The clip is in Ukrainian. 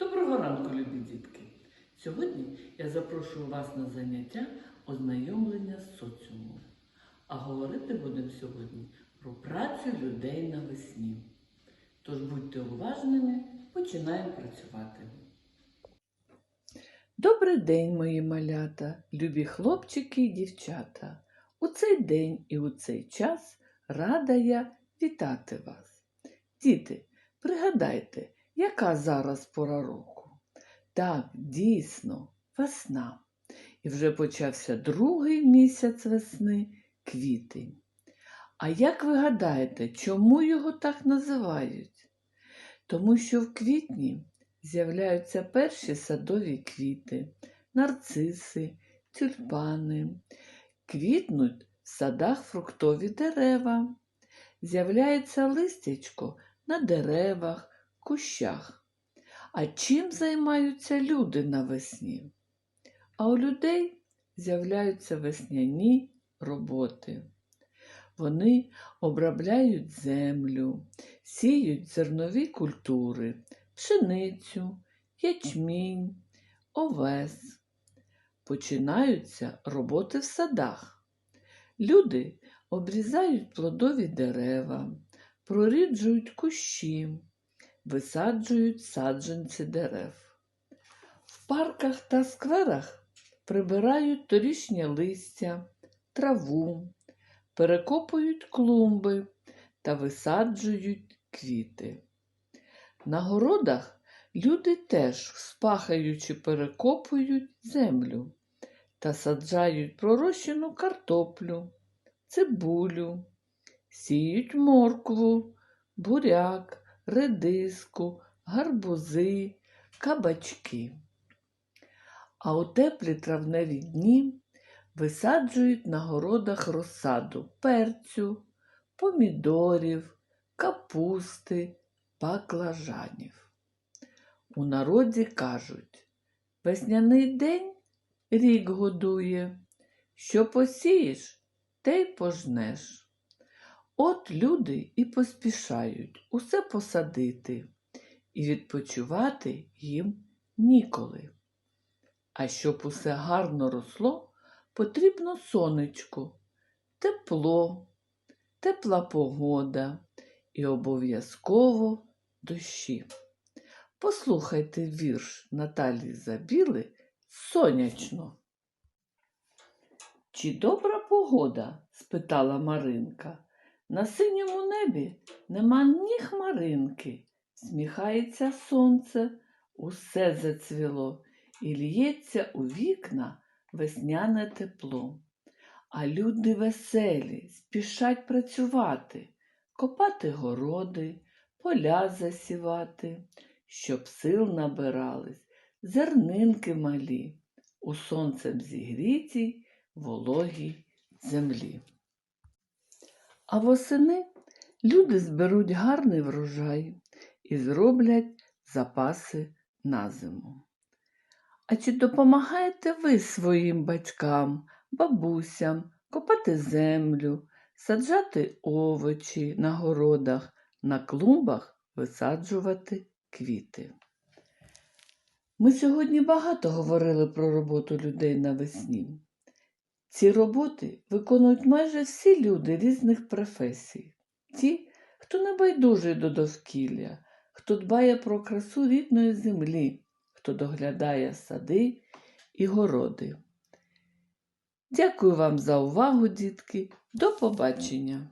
Доброго ранку, любі дітки! Сьогодні я запрошую вас на заняття ознайомлення з соціумом. А говорити будемо сьогодні про працю людей навесні. Тож будьте уважними, починаємо працювати. Добрий день, мої малята, любі хлопчики і дівчата. У цей день і у цей час рада я вітати вас. Діти, пригадайте, яка зараз пора року? Так, дійсно, весна. І вже почався другий місяць весни квітень. А як ви гадаєте, чому його так називають? Тому що в квітні з'являються перші садові квіти, нарциси, тюльпани, квітнуть в садах фруктові дерева, з'являється листячко на деревах, кущах. А чим займаються люди навесні? А у людей з'являються весняні роботи. Вони обробляють землю, сіють зернові культури, пшеницю, ячмінь, овес. Починаються роботи в садах. Люди обрізають плодові дерева, проріджують кущі, висаджують саджанці дерев. В парках та скверах прибирають торішнє листя, траву, перекопують клумби та висаджують квіти. На городах люди теж, спахаючи, перекопують землю та саджають пророщену картоплю, цибулю, сіють моркву, буряк, редиску, гарбузи, кабачки. А у теплі травневі дні висаджують на городах розсаду перцю, помідорів, капусти, баклажанів. У народі кажуть, весняний день рік годує, що посієш, те й пожнеш. От люди і поспішають усе посадити, і відпочивати їм ніколи. А щоб усе гарно росло, потрібно сонечко, тепло, тепла погода і обов'язково дощі. Послухайте вірш Наталії Забіли сонячно. Чи добра погода? спитала Маринка. На синьому небі нема ні хмаринки. Сміхається сонце, усе зацвіло і лється у вікна весняне тепло. А люди веселі, спішать працювати, копати городи, поля засівати, щоб сил набирались, зернинки малі, у сонцем зігрітій вологій землі. А восени люди зберуть гарний врожай і зроблять запаси на зиму. А чи допомагаєте ви своїм батькам, бабусям копати землю, саджати овочі на городах, на клумбах висаджувати квіти? Ми сьогодні багато говорили про роботу людей навесні. Ці роботи виконують майже всі люди різних професій. Ті, хто не байдужий до довкілля, хто дбає про красу рідної землі, хто доглядає сади і городи. Дякую вам за увагу, дітки. До побачення!